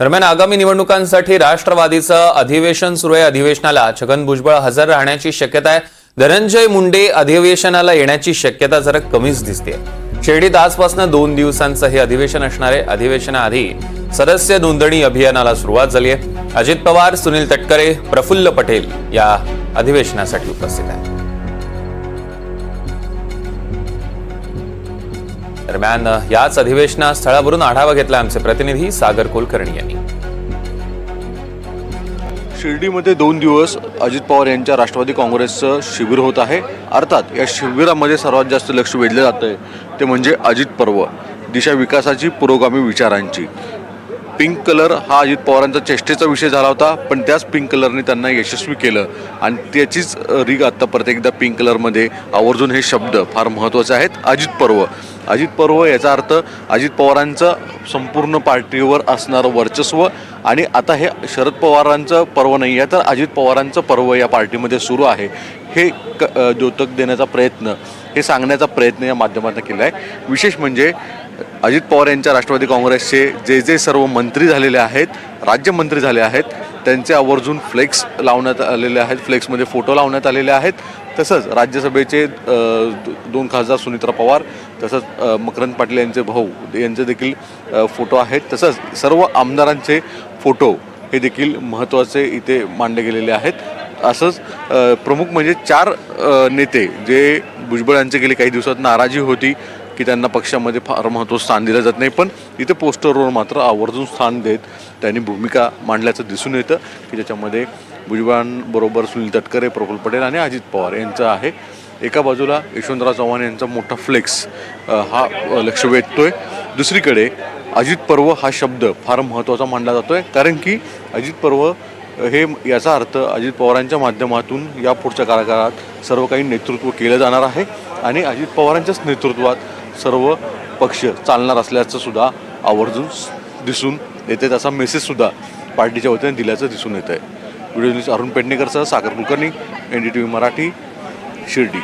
दरम्यान आगामी निवडणुकांसाठी राष्ट्रवादीचं अधिवेशन सुरू आहे. अधिवेशनाला छगन भुजबळ हजर राहण्याची शक्यता आहे. धनंजय मुंडे अधिवेशनाला येण्याची शक्यता जरा कमीच दिसते शिर्डीत आजपासून दोन दिवसांचं हे अधिवेशन असणार आहे. अधिवेशनाआधी सदस्य नोंदणी अभियानाला सुरुवात झाली आहे. अजित पवार सुनील तटकरे प्रफुल्ल पटेल या अधिवेशनासाठी उपस्थित आहेत. दरम्यान याच अधिवेशना स्थळावरून आढावा घेतला आमचे प्रतिनिधी सागर कुलकर्णी यांनी. शिर्डीमध्ये दोन दिवस अजित पवार यांच्या राष्ट्रवादी काँग्रेसचं शिबिर होत आहे. अर्थात या शिबिरामध्ये सर्वात जास्त लक्ष वेधलं जातं आहे. ते म्हणजे अजित पर्व दिशा विकासाची पुरोगामी विचारांची. पिंक कलर हा अजित पवारांचा चेष्टेचा विषय झाला होता पण त्याच पिंक कलरने त्यांना यशस्वी केलं. आणि त्याचीच रीग आत्ता प्रत्येकदा पिंक कलरमध्ये आवर्जून हे शब्द फार महत्त्वाचे आहेत. अजित पर्व अजित पर्व हो, याचा अर्थ अजित पवारांचं संपूर्ण पार्टीवर असणारं वर्चस्व. आणि आता हे शरद पवारांचं पर्व नाही आहे तर अजित पवारांचं पर्व या पार्टीमध्ये सुरू आहे. हे क द्योतक देण्याचा प्रयत्न हे सांगण्याचा प्रयत्न या माध्यमातून केला आहे. विशेष म्हणजे अजित पवार यांच्या राष्ट्रवादी काँग्रेसचे जे जे सर्व मंत्री झालेले आहेत राज्यमंत्री झाले आहेत त्यांचे आवर्जून फ्लेक्स लावण्यात आलेले आहेत. फ्लेक्समध्ये फोटो लावण्यात आलेले आहेत. तसंच राज्यसभेचे दोन खासदार सुनित्रा पवार तसंच मकरंद पाटील यांचे भाऊ यांचे देखील फोटो आहेत. तसंच सर्व आमदारांचे फोटो हे देखील महत्त्वाचे इथे मांडले गेलेले आहेत. असंच प्रमुख म्हणजे चार नेते जे भुजबळ यांचे गेले काही दिवसात नाराजी होती. की त्यांना पक्षामध्ये फार महत्त्व स्थान दिलं जात नाही. पण इथे पोस्टरवर मात्र आवर्जून स्थान देत त्यांनी भूमिका मांडल्याचं दिसून येतं की ज्याच्यामध्ये भुजबळांबरोबर सुनील तटकरे प्रफुल्ल पटेल आणि अजित पवार यांचं आहे. एका बाजूला यशवंतराव चव्हाण यांचा मोठा फ्लेक्स हा लक्ष लक्ष वेधतोय. दुसरीकडे अजित पर्व हा शब्द फार महत्त्वाचा मानला आहे कारण की अजित पर्व हे याचा अर्थ अजित पवारांच्या माध्यमातून या पुढच्या कार्यकाळात सर्व काही नेतृत्व केलं जाणार आहे. आणि अजित पवारांच्याच नेतृत्वात सर्व पक्ष चालणार असल्याचं सुद्धा आवर्जून दिसून येते त्याचा मेसेजसुद्धा पार्टीच्या वतीने दिल्याचं दिसून येतं आहे video news Arun पेडणेकरसह Sagar Kulkarni N D T V Marathi Shirdi.